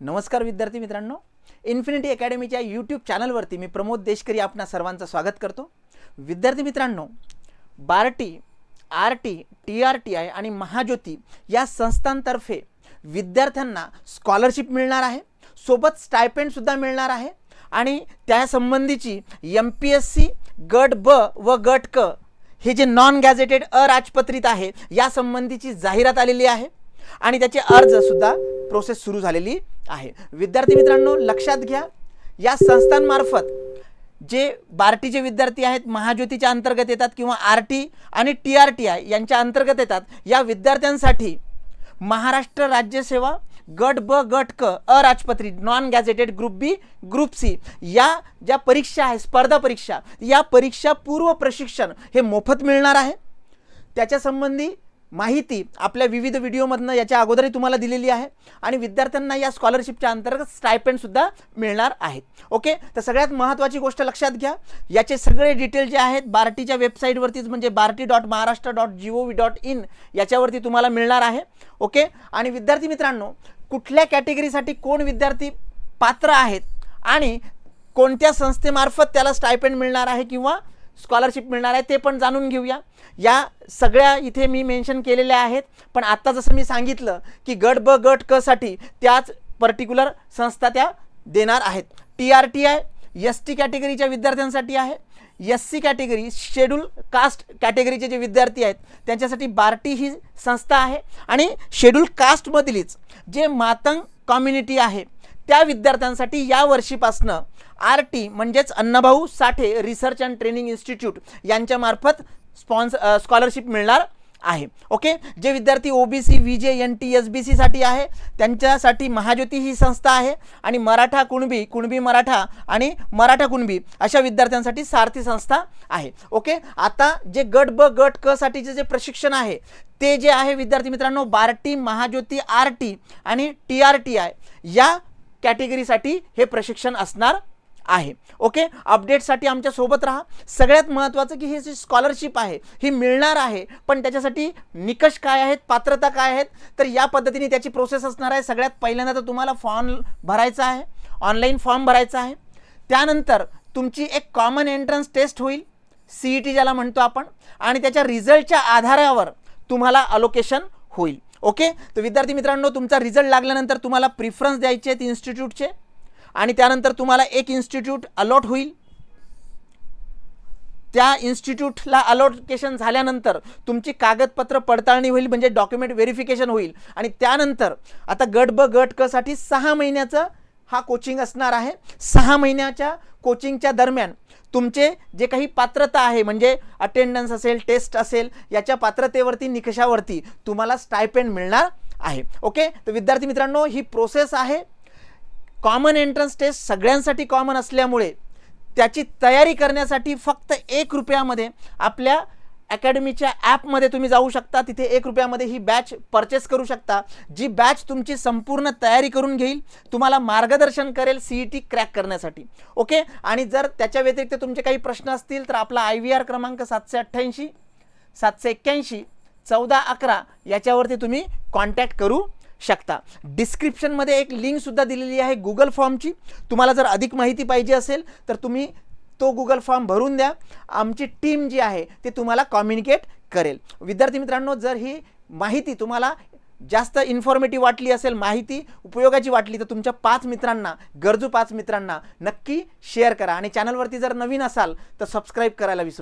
नमस्कार विद्यार्थी मित्रांनो. इन्फिनिटी अकॅडमीच्या यूट्यूब चॅनलवरती मी प्रमोद देशकरी आपणा सर्वांचं स्वागत करतो. विद्यार्थी मित्रांनो BARTI R T T R T I आणि महाज्योती या संस्थांतर्फे विद्यार्थ्यांना स्कॉलरशिप मिळणार आहे. सोबत स्टायपेंडसुद्धा मिळणार आहे आणि त्यासंबंधीची एम पी एस सी गट ब व गट क हे जे नॉन गॅझेटेड अराजपत्रित आहे यासंबंधीची जाहिरात आलेली आहे आणि त्याचे अर्जसुद्धा प्रोसेस सुरू झालेली आहे. विद्यार्थी मित्रांनो लक्षात घ्या या संस्थांमार्फत जे बार्टीचे विद्यार्थी आहेत महाज्योतीच्या अंतर्गत येतात किंवा आर टी आणि टी आर टी आय यांच्या अंतर्गत येतात या विद्यार्थ्यांसाठी महाराष्ट्र राज्य सेवा गट ब गट क अराजपत्रित non gazetted group B group C या ज्या परीक्षा आहे स्पर्धा परीक्षा या परीक्षा पूर्व प्रशिक्षण हे मोफत मिळणार आहे. त्याच्यासंबंधी माहिती आपल्या विविध व्हिडिओमधनं याच्या अगोदरही तुम्हाला दिलेली आहे आणि विद्यार्थ्यांना या स्कॉलरशिपच्या अंतर्गत स्टायपेंडसुद्धा मिळणार आहेत. ओके तर सगळ्यात महत्त्वाची गोष्ट लक्षात घ्या. याचे सगळे डिटेल जे आहेत बार्टीच्या वेबसाईटवरतीच म्हणजे BARTI dot Maharashtra dot G O V dot in याच्यावरती तुम्हाला मिळणार आहे. ओके आणि विद्यार्थी मित्रांनो कुठल्या कॅटेगरीसाठी कोण विद्यार्थी पात्र आहेत आणि कोणत्या संस्थेमार्फत त्याला स्टायपेंड मिळणार आहे किंवा स्कॉलरशिप मिळणार आहे ते पण जाणून घेऊया. या सगळ्या इथे मी मेन्शन केलेल्या आहेत पण आत्ता जसं मी सांगितलं की गट ब गट क साठी त्याच पर्टिक्युलर संस्था त्या देणार आहेत. T R T I S T कॅटेगरीच्या विद्यार्थ्यांसाठी आहे. S C category schedule caste कॅटेगरीचे जे विद्यार्थी आहेत त्यांच्यासाठी बार्टी ही संस्था आहे. आणि शेड्यूल कास्टमधलीच जे मातंग कम्युनिटी आहे त्या विद्यार्थ्यांसाठी या वर्षीपासनं आर टी म्हणजेच Annabhau Sathe research and training institute यांच्यामार्फत स्पॉन्स स्कॉलरशिप मिळणार आहे. ओके? जे विद्यार्थी O B C V J N T S B सीसाठी आहे त्यांच्यासाठी महाज्योती ही संस्था आहे आणि मराठा कुणबी कुणबी मराठा आणि मराठा कुणबी अशा विद्यार्थ्यांसाठी सारथी संस्था आहे. ओके? आता जे गट ब गट क साठीचे जे प्रशिक्षण आहे ते जे आहे विद्यार्थी मित्रांनो बार्टी महाज्योती आर टी आणि टी आर टी आय. या कॅटेगरीसाठी हे प्रशिक्षण असणार आहे. ओके अपडेटसाठी आमच्यासोबत राहा. सगळ्यात महत्त्वाचं की हे जी स्कॉलरशिप आहे ही मिळणार आहे पण त्याच्यासाठी निकष काय आहेत पात्रता काय आहेत तर या पद्धतीने त्याची प्रोसेस असणार आहे. सगळ्यात पहिल्यांदा तर तुम्हाला फॉर्म भरायचा आहे. ऑनलाईन फॉर्म भरायचा आहे. त्यानंतर तुमची एक कॉमन एंट्रन्स टेस्ट होईल सी ई टी ज्याला म्हणतो आपण आणि त्याच्या रिझल्टच्या आधारावर तुम्हाला अलोकेशन होईल. ओके? तर विद्यार्थी मित्रांनो तुमचा रिझल्ट लागल्यानंतर तुम्हाला प्रिफरन्स द्यायचे आहेत इन्स्टिट्यूटचे आणि त्यानंतर तुम्हाला एक इन्स्टिट्यूट अलॉट होईल. त्या इन्स्टिट्यूटला अलोकेशन झाल्यानंतर तुमची कागदपत्र पडताळणी होईल म्हणजे डॉक्युमेंट व्हेरिफिकेशन होईल. आणि त्यानंतर आता गट ब गट कसाठी सहा महिन्याचं हा कोचिंग असणार आहे. सहा महिन्याच्या कोचिंगच्या दरम्यान तुमचे जे काही पात्रता आहे म्हणजे अटेंडन्स असेल टेस्ट असेल याच्या पात्रतेवरती निकषावरती तुम्हाला स्टायपेंड मिळणार आहे. ओके तर विद्यार्थी मित्रांनो ही प्रोसेस आहे. कॉमन एंट्रन्स टेस्ट सगळ्यांसाठी कॉमन असल्यामुळे त्याची तयारी करण्यासाठी फक्त एक रुपयामध्ये आपल्या अकॅडमीच्या ॲपमध्ये तुम्ही जाऊ शकता. तिथे एक रुपयामध्ये ही बॅच परचेस करू शकता. जी बॅच तुमची संपूर्ण तयारी करून घेईल. तुम्हाला मार्गदर्शन करेल सी ई टी क्रॅक करण्यासाठी. ओके? आणि जर त्याच्या व्यतिरिक्त तुमचे काही प्रश्न असतील तर आपला आय व्ही आर क्रमांक सातशे अठ्ठ्याऐंशी सातशे एक्क्याऐंशी चौदा अकरा याच्यावरती तुम्ही कॉन्टॅक्ट करू शकता. डिस्क्रिप्शनमध्ये एक लिंकसुद्धा दिलेली आहे गुगल फॉर्मची. तुम्हाला जर अधिक माहिती पाहिजे असेल तर तुम्ही तो गुगल फॉर्म भरून द्या. आमची टीम जी आहे ती तुम्हाला कम्युनिकेट करेल. विद्यार्थी मित्रांनो जर ही माहिती तुम्हाला जास्त इन्फॉर्मेटिव्ह वाटली असेल माहिती उपयोगाची वाटली तर तुमच्या पाच मित्रांना गरजू पाच मित्रांना नक्की शेअर करा. आणि चॅनलवरती जर नवीन असाल तर सबस्क्राईब करायला विसरू